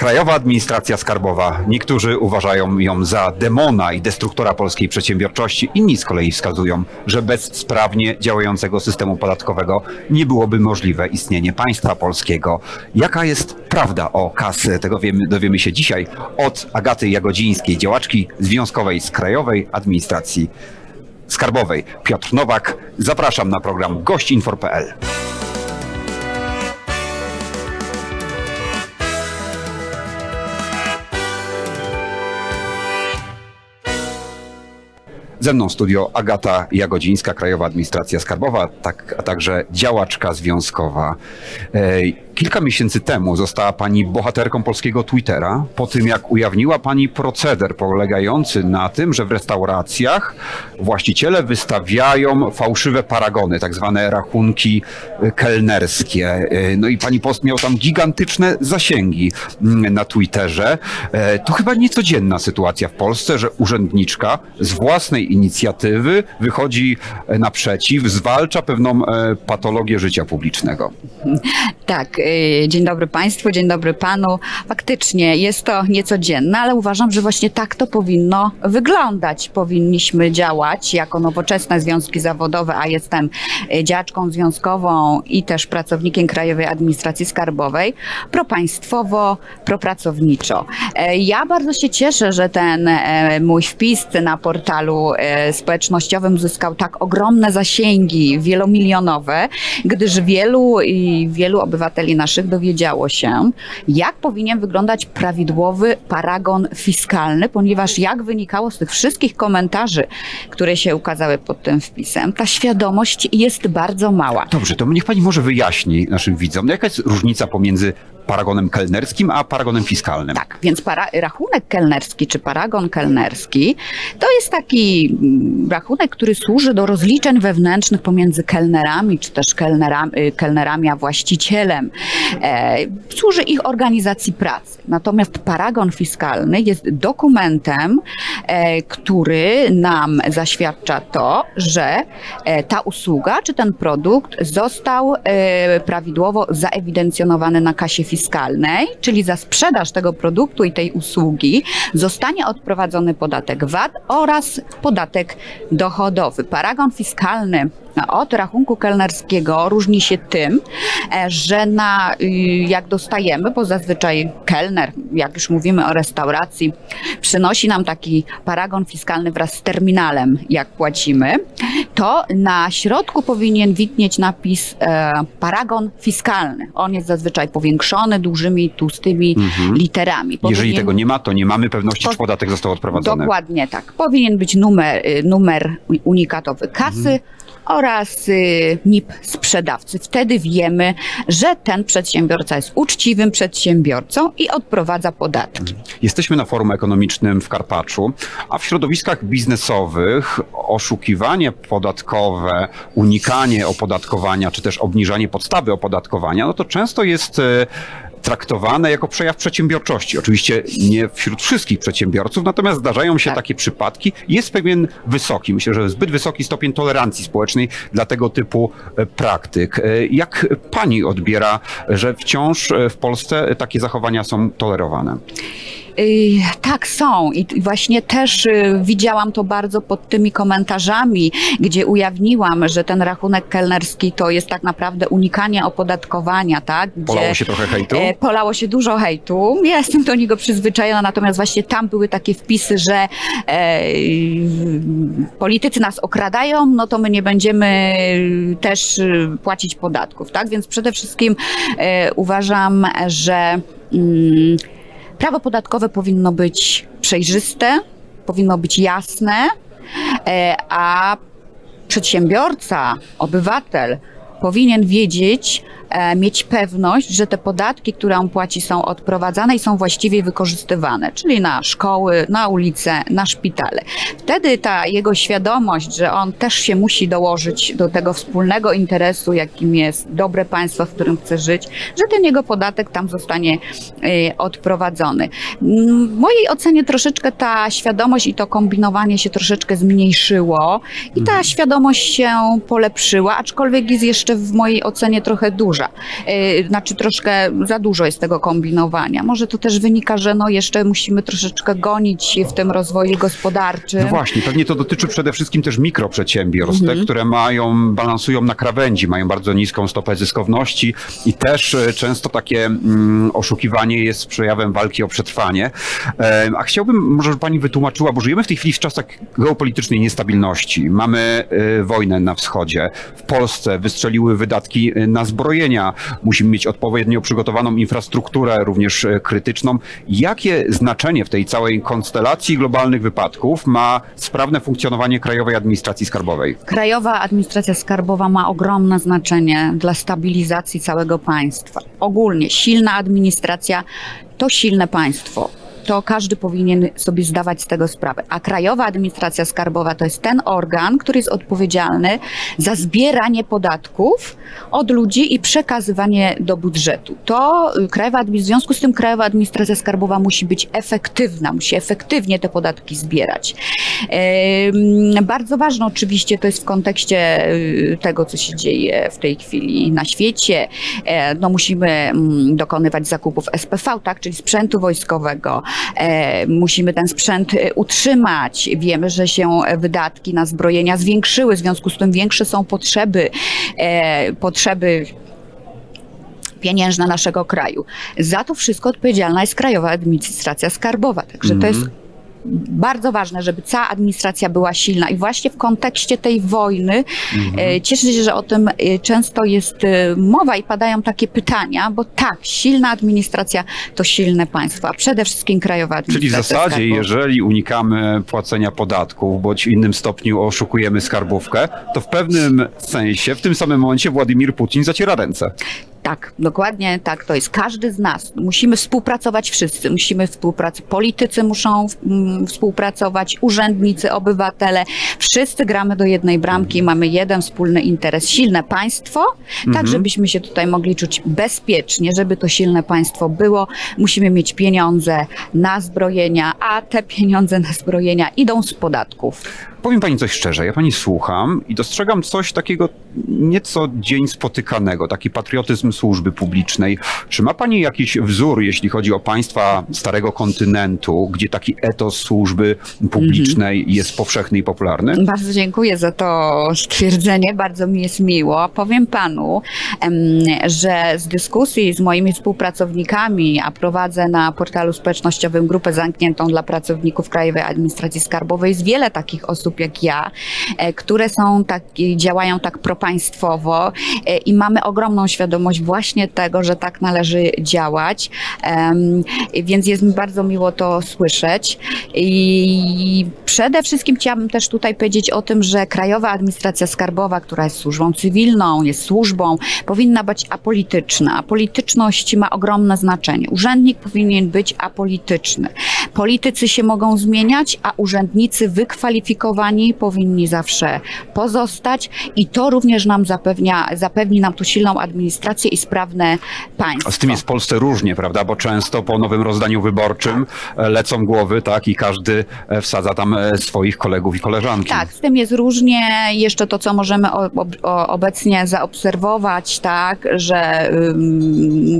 Krajowa Administracja Skarbowa. Niektórzy uważają ją za demona i destruktora polskiej przedsiębiorczości, inni z kolei wskazują, że bez sprawnie działającego systemu podatkowego nie byłoby możliwe istnienie państwa polskiego. Jaka jest prawda o KAS? Tego wiemy, dowiemy się dzisiaj od Agaty Jagodzińskiej, działaczki związkowej z Krajowej Administracji Skarbowej. Piotr Nowak, zapraszam na program gościnfor.pl. Ze mną studio Agata Jagodzińska, Krajowa Administracja Skarbowa, tak, a także działaczka związkowa. Kilka miesięcy temu została pani bohaterką polskiego Twittera, po tym jak ujawniła pani proceder polegający na tym, że w restauracjach właściciele wystawiają fałszywe paragony, tak zwane rachunki e, kelnerskie. E, No i pani post miał tam gigantyczne zasięgi mm, na Twitterze. E, To chyba niecodzienna sytuacja w Polsce, że urzędniczka z własnej inicjatywy wychodzi e, naprzeciw, zwalcza pewną e, patologię życia publicznego. Tak, y, dzień dobry Państwu, dzień dobry Panu. Faktycznie jest to niecodzienne, ale uważam, że właśnie tak to powinno wyglądać. Powinniśmy działać jako nowoczesne związki zawodowe, a jestem y, działaczką związkową i też pracownikiem Krajowej Administracji Skarbowej, propaństwowo, propracowniczo. E, Ja bardzo się cieszę, że ten mój wpis na portalu społecznościowym uzyskał tak ogromne zasięgi, wielomilionowe, gdyż wielu i wielu obywateli naszych dowiedziało się, jak powinien wyglądać prawidłowy paragon fiskalny, ponieważ jak wynikało z tych wszystkich komentarzy, które się ukazały pod tym wpisem, ta świadomość jest bardzo mała. Dobrze, to niech pani może wyjaśni naszym widzom, jaka jest różnica pomiędzy paragonem kelnerskim a paragonem fiskalnym. Tak, więc para, rachunek kelnerski czy paragon kelnerski to jest taki mm, rachunek, który służy do rozliczeń wewnętrznych pomiędzy kelnerami czy też kelnerami, y, kelnerami a właścicielem. E, służy ich organizacji pracy. Natomiast paragon fiskalny jest dokumentem, e, który nam zaświadcza to, że e, ta usługa czy ten produkt został e, prawidłowo zaewidencjonowany na kasie fiskalnej, czyli za sprzedaż tego produktu i tej usługi zostanie odprowadzony podatek VAT oraz podatek dochodowy. Paragon fiskalny od rachunku kelnerskiego różni się tym, e, że na, y, jak dostajemy, bo zazwyczaj kelner, jak już mówimy o restauracji, przynosi nam taki paragon fiskalny wraz z terminalem, jak płacimy, to na środku powinien widnieć napis e, paragon fiskalny. On jest zazwyczaj powiększony dużymi, tłustymi literami. Mhm. Jeżeli Powinien- tego nie ma, to nie mamy pewności, Po- czy podatek został odprowadzony. Dokładnie tak. Powinien być numer, y, numer unikatowy kasy Mhm. Oraz y, NIP sprzedawcy. Wtedy wiemy, że ten przedsiębiorca jest uczciwym przedsiębiorcą i odprowadza podatki. Jesteśmy na forum ekonomicznym w Karpaczu, a w środowiskach biznesowych oszukiwanie podatkowe, unikanie opodatkowania, czy też obniżanie podstawy opodatkowania, no to często jest e, traktowane jako przejaw przedsiębiorczości. Oczywiście nie wśród wszystkich przedsiębiorców, natomiast zdarzają się Tak. takie przypadki. Jest pewien wysoki, myślę, że zbyt wysoki stopień tolerancji społecznej dla tego typu e, praktyk. E, Jak pani odbiera, że wciąż e, w Polsce takie zachowania są tolerowane? Y, tak, są. I właśnie też y, widziałam to bardzo pod tymi komentarzami, gdzie ujawniłam, że ten rachunek kelnerski to jest tak naprawdę unikanie opodatkowania, tak? Gdzie, Polało się trochę hejtu? E, polało się dużo hejtu. Ja jestem do niego przyzwyczajona, natomiast właśnie tam były takie wpisy, że e, politycy nas okradają, no to my nie będziemy też y, płacić podatków, tak? Więc przede wszystkim e, uważam, że mm, prawo podatkowe powinno być przejrzyste, powinno być jasne, e, a przedsiębiorca, obywatel powinien wiedzieć, mieć pewność, że te podatki, które on płaci, są odprowadzane i są właściwie wykorzystywane, czyli na szkoły, na ulice, na szpitale. Wtedy ta jego świadomość, że on też się musi dołożyć do tego wspólnego interesu, jakim jest dobre państwo, w którym chce żyć, że ten jego podatek tam zostanie e, odprowadzony. Mm, W mojej ocenie troszeczkę ta świadomość i to kombinowanie się troszeczkę zmniejszyło i ta świadomość się polepszyła, aczkolwiek jest jeszcze w mojej ocenie trochę duża. Duża. E, Znaczy troszkę za dużo jest tego kombinowania. Może to też wynika, że no jeszcze musimy troszeczkę gonić się w tym rozwoju gospodarczym. No właśnie, pewnie to dotyczy przede wszystkim też mikroprzedsiębiorstw, te, które mają, balansują na krawędzi, mają bardzo niską stopę zyskowności i też e, często takie mm, oszukiwanie jest przejawem walki o przetrwanie. E, a chciałbym, może pani wytłumaczyła, bo żyjemy w tej chwili w czasach geopolitycznej niestabilności. Mamy e, wojnę na wschodzie. W Polsce wystrzeliły wydatki na Musimy mieć odpowiednio przygotowaną infrastrukturę, również e, krytyczną. Jakie znaczenie w tej całej konstelacji globalnych wypadków ma sprawne funkcjonowanie Krajowej Administracji Skarbowej? Krajowa Administracja Skarbowa ma ogromne znaczenie dla stabilizacji całego państwa. Ogólnie silna administracja to silne państwo. To każdy powinien sobie zdawać z tego sprawę. A Krajowa Administracja Skarbowa to jest ten organ, który jest odpowiedzialny za zbieranie podatków od ludzi i przekazywanie do budżetu. To y, Krajowa, w związku z tym Krajowa Administracja Skarbowa musi być efektywna, musi efektywnie te podatki zbierać. Bardzo ważne oczywiście to jest w kontekście y, tego, co się dzieje w tej chwili na świecie. E, No, musimy mm, dokonywać zakupów SPV, tak, czyli sprzętu wojskowego. E, Musimy ten sprzęt y, utrzymać. Wiemy, że się wydatki na zbrojenia zwiększyły, w związku z tym większe są potrzeby, e, potrzeby pieniężne naszego kraju. Za to wszystko odpowiedzialna jest Krajowa Administracja Skarbowa. Także to jest bardzo ważne, żeby cała administracja była silna. I właśnie w kontekście tej wojny e, cieszę się, że o tym e, często jest e, mowa i padają takie pytania, bo tak, silna administracja to silne państwo, a przede wszystkim Krajowa Czyli w Administracja zasadzie, jeżeli unikamy płacenia podatków, bądź w innym stopniu oszukujemy skarbówkę, to w pewnym sensie, w tym samym momencie Władimir Putin zaciera ręce. Tak, dokładnie tak to jest. Każdy z nas. Musimy współpracować wszyscy. Musimy współpracować. Politycy muszą mm, współpracować, urzędnicy, obywatele. Wszyscy gramy do jednej bramki, mamy jeden wspólny interes. Silne państwo, tak żebyśmy się tutaj mogli czuć bezpiecznie, żeby to silne państwo było. Musimy mieć pieniądze na zbrojenia, a te pieniądze na zbrojenia idą z podatków. Powiem pani coś szczerze, ja pani słucham i dostrzegam coś takiego nieco dzień spotykanego, taki patriotyzm służby publicznej. Czy ma pani jakiś wzór, jeśli chodzi o państwa starego kontynentu, gdzie taki etos służby publicznej jest powszechny i popularny? Bardzo dziękuję za to stwierdzenie, bardzo mi jest miło. Powiem panu, że z dyskusji z moimi współpracownikami, a prowadzę na portalu społecznościowym grupę zamkniętą dla pracowników Krajowej Administracji Skarbowej, jest wiele takich osób jak ja, e, które są tak, działają tak propaństwowo e, i mamy ogromną świadomość właśnie tego, że tak należy działać. Więc jest mi bardzo miło to słyszeć. I przede wszystkim chciałabym też tutaj powiedzieć o tym, że Krajowa Administracja Skarbowa, która jest służbą cywilną, jest służbą, powinna być apolityczna. Apolityczność ma ogromne znaczenie. Urzędnik powinien być apolityczny. Politycy się mogą zmieniać, a urzędnicy wykwalifikowani powinni zawsze pozostać i to również nam zapewnia, zapewni nam tu silną administrację i sprawne państwo. Z tym jest w Polsce różnie, prawda? Bo często po nowym rozdaniu wyborczym e, lecą głowy, tak? I każdy e, wsadza tam e, swoich kolegów i koleżanki. Tak, z tym jest różnie. Jeszcze to, co możemy o, o, obecnie zaobserwować, tak, że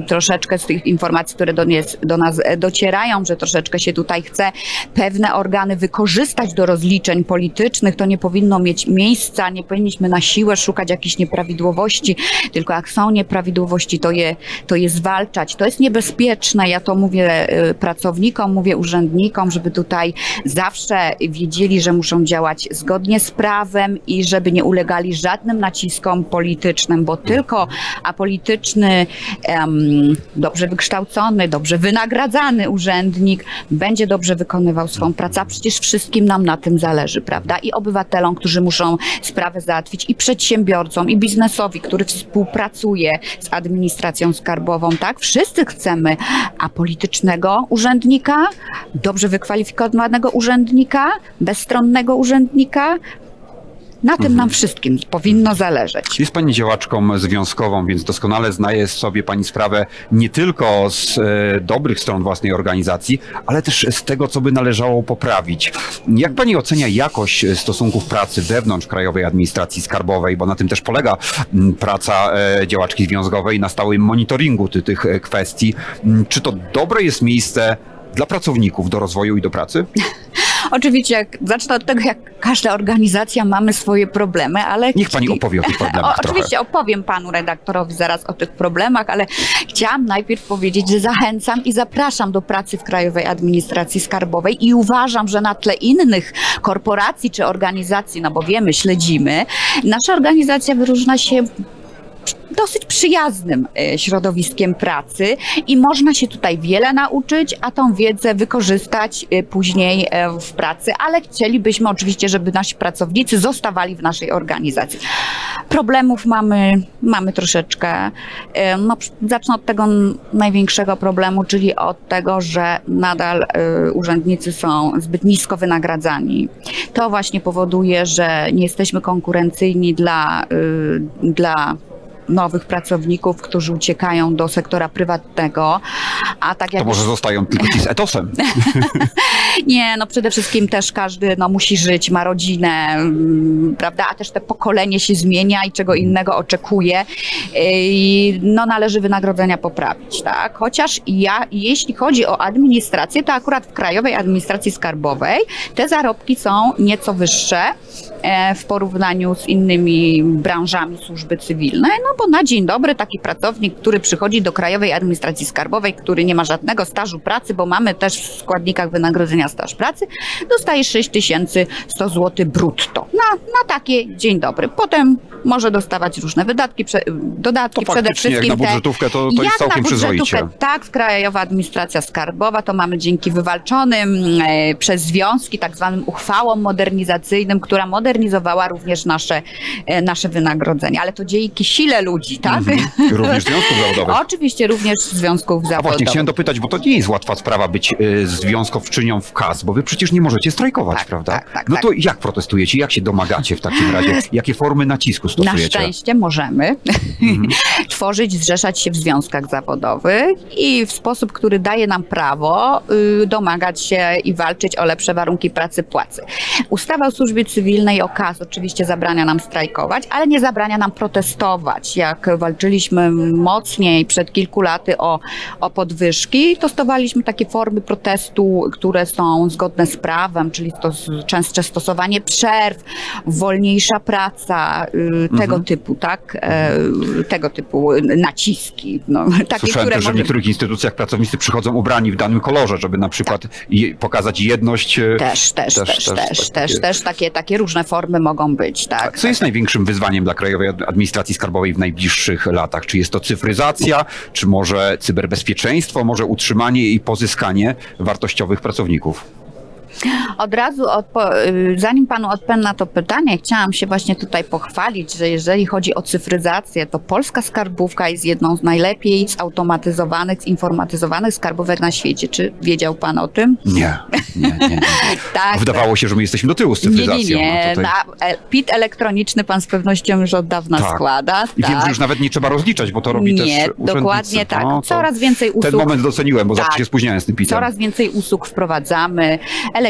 troszeczkę z tych informacji, które do, nie, do nas docierają, że troszeczkę się tutaj chce pewne organy wykorzystać do rozliczeń politycznych, to nie powinno mieć miejsca, nie powinniśmy na siłę szukać jakichś nieprawidłowości, tylko jak są nieprawidłowości, to je, to je zwalczać. To jest niebezpieczne, ja to mówię y, pracownikom, mówię urzędnikom, żeby tutaj zawsze wiedzieli, że muszą działać zgodnie z prawem i żeby nie ulegali żadnym naciskom politycznym, bo tylko apolityczny, em, dobrze wykształcony, dobrze wynagradzany urzędnik będzie dobrze wykonywał swoją pracę, a przecież wszystkim nam na tym zależy, prawda? I obywatelom, którzy muszą sprawę załatwić, i przedsiębiorcom, i biznesowi, który współpracuje z administracją skarbową, tak? Wszyscy chcemy apolitycznego urzędnika, dobrze wykwalifikowanego urzędnika, bezstronnego urzędnika, Na tym nam wszystkim powinno zależeć. Jest pani działaczką związkową, więc doskonale zdaje sobie pani sprawę nie tylko z e, dobrych stron własnej organizacji, ale też z tego, co by należało poprawić. Jak pani ocenia jakość stosunków pracy wewnątrz Krajowej Administracji Skarbowej, bo na tym też polega m, praca e, działaczki związkowej, na stałym monitoringu ty, tych e, kwestii. Czy to dobre jest miejsce dla pracowników do rozwoju i do pracy? Oczywiście, jak, zacznę od tego, jak każda organizacja mamy swoje problemy, ale... Niech pani opowie o tych problemach O, oczywiście opowiem panu redaktorowi zaraz o tych problemach, ale chciałam najpierw powiedzieć, że zachęcam i zapraszam do pracy w Krajowej Administracji Skarbowej i uważam, że na tle innych korporacji czy organizacji, no bo wiemy, śledzimy, nasza organizacja wyróżnia się dosyć przyjaznym e, środowiskiem pracy i można się tutaj wiele nauczyć, a tą wiedzę wykorzystać e, później e, w pracy, ale chcielibyśmy oczywiście, żeby nasi pracownicy zostawali w naszej organizacji. Problemów mamy, mamy troszeczkę. No, zacznę od tego największego problemu, czyli od tego, że nadal urzędnicy są zbyt nisko wynagradzani. To właśnie powoduje, że nie jesteśmy konkurencyjni dla, y, dla nowych pracowników, którzy uciekają do sektora prywatnego, a tak jak To może zostają tylko ci z etosem. nie, no przede wszystkim też każdy no, musi żyć, ma rodzinę, mm, prawda, a też te pokolenie się zmienia i czego innego oczekuje. I no należy wynagrodzenia poprawić, tak, chociaż ja, jeśli chodzi o administrację, to akurat w Krajowej Administracji Skarbowej te zarobki są nieco wyższe w porównaniu z innymi branżami służby cywilnej, no bo na dzień dobry taki pracownik, który przychodzi do Krajowej Administracji Skarbowej, który nie ma żadnego stażu pracy, bo mamy też w składnikach wynagrodzenia staż pracy, dostaje 6100 zł brutto. Na, na takie dzień dobry. Potem może dostawać różne wydatki, prze, dodatki, To przede faktycznie jak wszystkim na budżetówkę to, to jak jest całkiem przyzwoicie. Tak, Krajowa Administracja Skarbowa to mamy dzięki wywalczonym e, przez związki tak zwanym uchwałom modernizacyjnym, która modernizowała również nasze, e, nasze wynagrodzenia. Ale to dzięki sile ludzi, tak? Mhm. Również związków zawodowych. Oczywiście również związków A właśnie, zawodowych. chciałem dopytać, bo to nie jest łatwa sprawa być y, związkowczynią w KAS, bo wy przecież nie możecie strajkować, Tak, prawda? tak, tak, no tak. to jak protestujecie? Jak się domagacie w takim razie? Jakie formy nacisku Na stosujecie? szczęście możemy Mhm. tworzyć, zrzeszać się w związkach zawodowych i w sposób, który daje nam prawo y, domagać się i walczyć o lepsze warunki pracy płacy. Ustawa o służbie cywilnej o KAS oczywiście zabrania nam strajkować, ale nie zabrania nam protestować. Jak walczyliśmy mocniej przed kilku laty o, o podwyżki, to stosowaliśmy takie formy protestu, które są zgodne z prawem, czyli stos, częstsze stosowanie przerw, wolniejsza praca, y, tego typu, tak? E, tego typu naciski. No, takie, Słyszałem które też, że w może- niektórych instytucjach pracownicy przychodzą ubrani w danym kolorze, żeby na przykład je, pokazać jedność. e, Też, też, też, też, też, też, też, takie, takie różne formy mogą być, tak. Co jest największym wyzwaniem dla Krajowej Ad- Administracji Skarbowej w najbliższych latach? Czy jest to cyfryzacja, czy może cyberbezpieczeństwo, może utrzymanie i pozyskanie wartościowych pracowników? Od razu, y, zanim panu odpowiem na to pytanie, chciałam się właśnie tutaj pochwalić, że jeżeli chodzi o cyfryzację, to polska skarbówka jest jedną z najlepiej zautomatyzowanych, zinformatyzowanych skarbówek na świecie. Czy wiedział pan o tym? Nie, nie, nie. nie. Tak. Wydawało się, że my jesteśmy do tyłu z Nie, cyfryzacją. nie, nie. a tutaj... Na e, PIT elektroniczny pan z pewnością już od dawna Tak. składa. I wiem, tak. że już nawet nie trzeba rozliczać, bo to robi też Nie, urzędnicy. dokładnie tak. No, to Coraz więcej usług. Ten moment doceniłem, bo zawsze Tak. się spóźniałem z tym pitem. Coraz więcej usług wprowadzamy,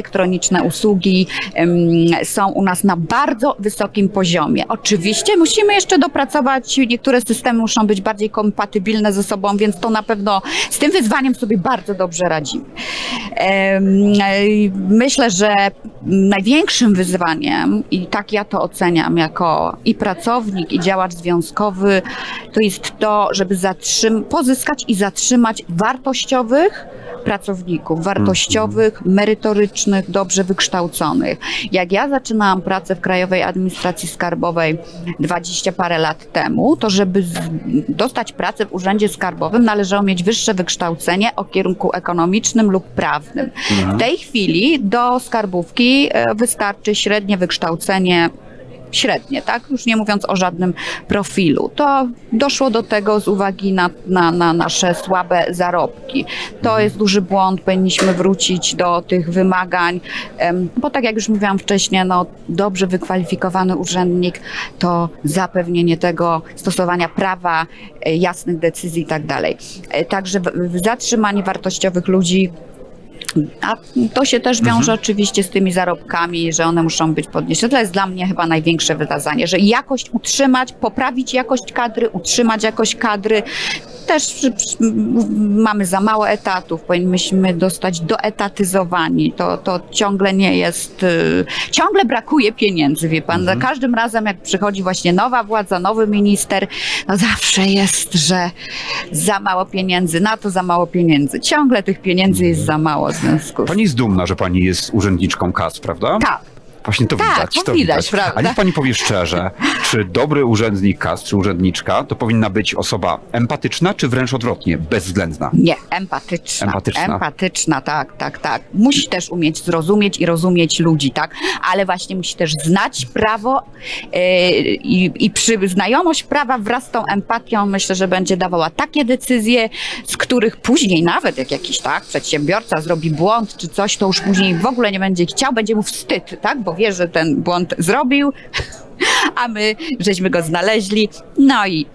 elektroniczne usługi są u nas na bardzo wysokim poziomie. Oczywiście musimy jeszcze dopracować, niektóre systemy muszą być bardziej kompatybilne ze sobą, więc to na pewno z tym wyzwaniem sobie bardzo dobrze radzimy. Myślę, że największym wyzwaniem, i tak ja to oceniam jako i pracownik, i działacz związkowy, to jest to, żeby pozyskać i zatrzymać wartościowych pracowników, wartościowych, merytorycznych, dobrze wykształconych. Jak ja zaczynałam pracę w Krajowej Administracji Skarbowej 20 parę lat temu, to żeby dostać pracę w Urzędzie Skarbowym należało mieć wyższe wykształcenie o kierunku ekonomicznym lub prawnym. W tej chwili do skarbówki e, wystarczy średnie wykształcenie średnie, tak? Już nie mówiąc o żadnym profilu. To doszło do tego z uwagi na, na, na nasze słabe zarobki. To jest duży błąd, powinniśmy wrócić do tych wymagań, bo tak jak już mówiłam wcześniej, no, dobrze wykwalifikowany urzędnik to zapewnienie tego stosowania prawa, e, jasnych decyzji i tak dalej. E, Także zatrzymanie wartościowych ludzi a to się też wiąże oczywiście z tymi zarobkami, że one muszą być podniesione. To jest dla mnie chyba największe wykazanie, że jakość utrzymać, poprawić jakość kadry, utrzymać jakość kadry. Też mamy za mało etatów, powinniśmy dostać doetatyzowani. To, to ciągle nie jest. y, Ciągle brakuje pieniędzy, wie pan. Za każdym razem, jak przychodzi właśnie nowa władza, nowy minister, no zawsze jest, że za mało pieniędzy, na to za mało pieniędzy. Ciągle tych pieniędzy jest za mało Pani jest dumna, że pani jest urzędniczką KAS, prawda? Tak, Właśnie to Tak, widać. to To widać, prawda? A niech pani powie szczerze, czy dobry urzędnik KAS, czy urzędniczka, to powinna być osoba empatyczna, czy wręcz odwrotnie, bezwzględna? nie, empatyczna. Empatyczna. Empatyczna, tak, tak, tak. Musi też umieć zrozumieć i rozumieć ludzi, tak? Ale właśnie musi też znać prawo yy, i, i przy znajomość prawa wraz z tą empatią myślę, że będzie dawała takie decyzje, z których później nawet jak jakiś tak przedsiębiorca zrobi błąd czy coś, to już później w ogóle nie będzie chciał, będzie mu wstyd, tak? Bo wie, że ten błąd zrobił, a my żeśmy go znaleźli, no i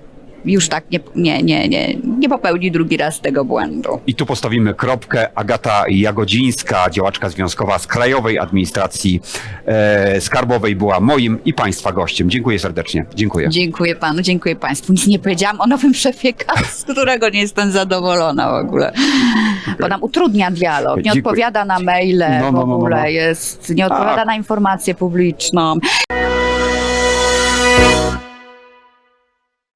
już tak nie, nie, nie, nie, nie popełni drugi raz tego błędu. I tu postawimy kropkę. Agata Jagodzińska, działaczka związkowa z Krajowej Administracji e, Skarbowej była moim i Państwa gościem. Dziękuję serdecznie. Dziękuję. Dziękuję panu, dziękuję państwu. Nic nie powiedziałam o nowym szefie KAS, z którego nie jestem zadowolona w ogóle. Bo nam utrudnia dialog, nie Dziękuję. odpowiada na maile No, w no, no, no, ogóle, no. jest, nie odpowiada A. na informację publiczną.